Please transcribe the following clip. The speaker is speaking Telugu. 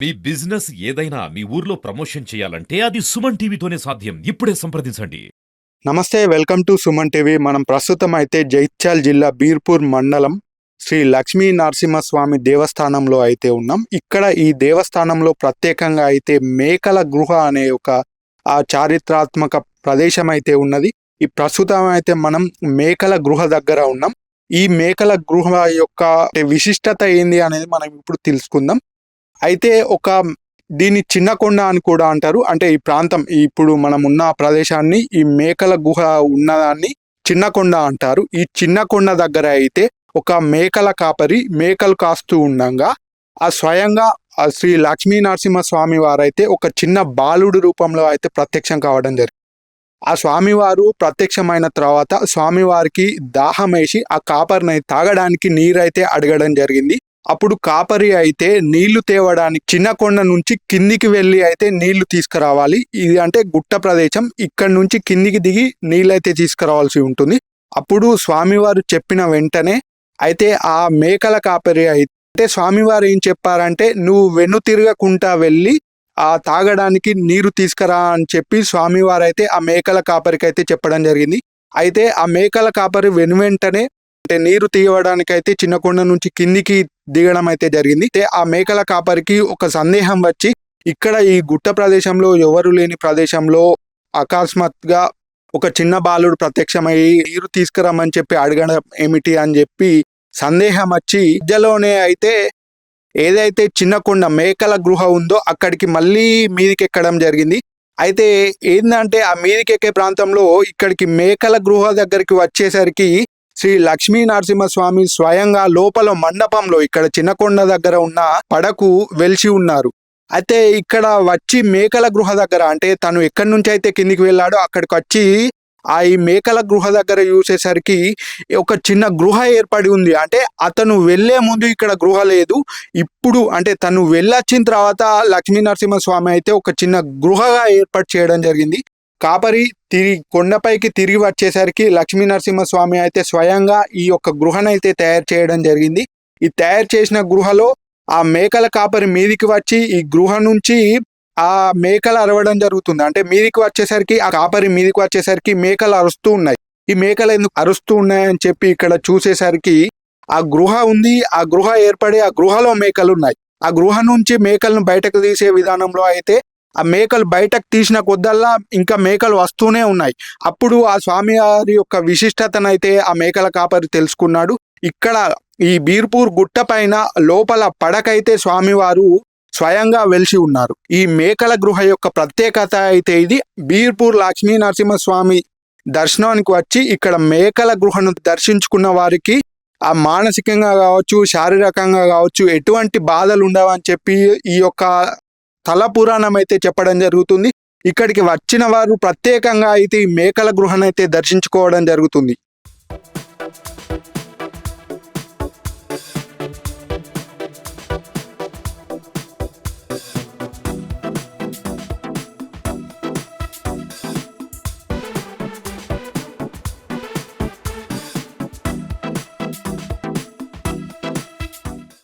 మీ బిజినెస్ ఏదైనా మీ ఊర్లో ప్రమోషన్ చేయాలంటే అది సుమన్ టీవీతోనే సాధ్యం. ఇప్పుడే సంప్రదించండి. నమస్తే వెల్కమ్ టు సుమన్ టీవీ. మనం ప్రస్తుతం అయితే జైత్యాల్ జిల్లా బీర్పూర్ మండలం శ్రీ లక్ష్మీ నరసింహస్వామి దేవస్థానంలో అయితే ఉన్నాం. ఇక్కడ ఈ దేవస్థానంలో ప్రత్యేకంగా అయితే మేకల గృహ అనే ఒక ఆ చారిత్రాత్మక ప్రదేశం అయితే ఉన్నది. ఈ ప్రస్తుతం అయితే మనం మేకల గృహ దగ్గర ఉన్నాం. ఈ మేకల గృహ యొక్క విశిష్టత ఏంది అనేది మనం ఇప్పుడు తెలుసుకుందాం. అయితే ఒక దీన్ని చిన్న కొండ అని కూడా అంటారు. అంటే ఈ ప్రాంతం ఇప్పుడు మనం ఉన్న ప్రదేశాన్ని ఈ మేకల గుహ ఉన్నదాన్ని చిన్న కొండ అంటారు. ఈ చిన్న కొండ దగ్గర అయితే ఒక మేకల కాపరి మేకలు కాస్తూ ఉండగా ఆ స్వయంగా ఆ శ్రీ లక్ష్మీ నరసింహ స్వామి వారైతే ఒక చిన్న బాలుడు రూపంలో అయితే ప్రత్యక్షం కావడం జరిగింది. ఆ స్వామివారు ప్రత్యక్షమైన తర్వాత స్వామివారికి దాహం వేసి ఆ కాపరిని తాగడానికి నీరైతే అడగడం జరిగింది. అప్పుడు కాపరి అయితే నీళ్ళు తేవడానికి చిన్న కొండ నుంచి కిందికి వెళ్ళి అయితే నీళ్ళు తీసుకురావాలి. ఇది అంటే గుట్ట ప్రదేశం. ఇక్కడ నుంచి కిందికి దిగి నీళ్ళైతే తీసుకురావాల్సి ఉంటుంది. అప్పుడు స్వామివారు చెప్పిన వెంటనే అయితే ఆ మేకల కాపరి అయితే స్వామివారు ఏం చెప్పారంటే నువ్వు వెన్ను తిరగకుండా వెళ్ళి ఆ తాగడానికి నీరు తీసుకురా అని చెప్పి స్వామివారు అయితే ఆ మేకల కాపరికి అయితే చెప్పడం జరిగింది. అయితే ఆ మేకల కాపరి వెను వెంటనే అంటే నీరు తీయడానికి అయితే చిన్న కొండ నుంచి కిందికి దిగడం అయితే జరిగింది. ఆ మేకల కాపరికి ఒక సందేహం వచ్చి ఇక్కడ ఈ గుట్ట ప్రదేశంలో ఎవరు లేని ప్రదేశంలో అకస్మాత్గా ఒక చిన్న బాలుడు ప్రత్యక్షమై నీరు తీసుకురమ్మని చెప్పి అడగడం ఏమిటి? అని చెప్పి సందేహం వచ్చి మధ్యలోనే అయితే ఏదైతే చిన్న కొండ మేకల గృహ ఉందో అక్కడికి మళ్ళీ మీదికి ఎక్కడం జరిగింది. అయితే ఏంటంటే ఆ మీదికి ఎక్కే ప్రాంతంలో ఇక్కడికి మేకల గృహ దగ్గరికి వచ్చేసరికి శ్రీ లక్ష్మీ నరసింహస్వామి స్వయంగా లోపల మండపంలో ఇక్కడ చిన్నకొండ దగ్గర ఉన్న పడకు వెలిసి ఉన్నారు. అయితే ఇక్కడ వచ్చి మేకల గృహ దగ్గర అంటే తను ఎక్కడి నుంచి అయితే కిందికి వెళ్ళాడో అక్కడికి వచ్చి ఆ ఈ మేకల గృహ దగ్గర చూసేసరికి ఒక చిన్న గృహ ఏర్పడి ఉంది. అంటే అతను వెళ్ళే ముందు ఇక్కడ గృహ లేదు. ఇప్పుడు అంటే తను వెళ్ళొచ్చిన తర్వాత లక్ష్మీ నరసింహస్వామి అయితే ఒక చిన్న గృహగా ఏర్పాటు చేయడం జరిగింది. కాపరి తిరిగి కొండపైకి తిరిగి వచ్చేసరికి లక్ష్మీ నరసింహస్వామి అయితే స్వయంగా ఈ యొక్క గృహనైతే తయారు చేయడం జరిగింది. ఈ తయారు చేసిన గృహలో ఆ మేకల కాపరి మీదికి వచ్చి ఈ గృహ నుంచి ఆ మేకలు అరవడం జరుగుతుంది. అంటే మీదికి వచ్చేసరికి ఆ కాపరి మీదికి వచ్చేసరికి మేకలు అరుస్తూ ఉన్నాయి. ఈ మేకలు ఎందుకు అరుస్తూ ఉన్నాయని చెప్పి ఇక్కడ చూసేసరికి ఆ గృహ ఉంది. ఆ గృహ ఏర్పడి ఆ గృహలో మేకలు ఉన్నాయి. ఆ గృహ నుంచి మేకలను బయటకు తీసే విధానంలో అయితే ఆ మేకలు బయటకు తీసిన కొద్దల్లా ఇంకా మేకలు వస్తూనే ఉన్నాయి. అప్పుడు ఆ స్వామివారి యొక్క విశిష్టతనైతే ఆ మేకల కాపరి తెలుసుకున్నాడు. ఇక్కడ ఈ బీర్పూర్ గుట్ట పైన లోపల పడకైతే స్వామివారు స్వయంగా వెలిసి ఉన్నారు. ఈ మేకల గృహ యొక్క ప్రత్యేకత అయితే ఇది. బీర్పూర్ లక్ష్మీ నరసింహస్వామి దర్శనానికి వచ్చి ఇక్కడ మేకల గృహను దర్శించుకున్న వారికి ఆ మానసికంగా కావచ్చు శారీరకంగా కావచ్చు ఎటువంటి బాధలు ఉండవని చెప్పి ఈ యొక్క తల పురాణం అయితే చెప్పడం జరుగుతుంది. ఇక్కడికి వచ్చిన వారు ప్రత్యేకంగా అయితే ఈ మేకల గృహనైతే దర్శించుకోవడం జరుగుతుంది.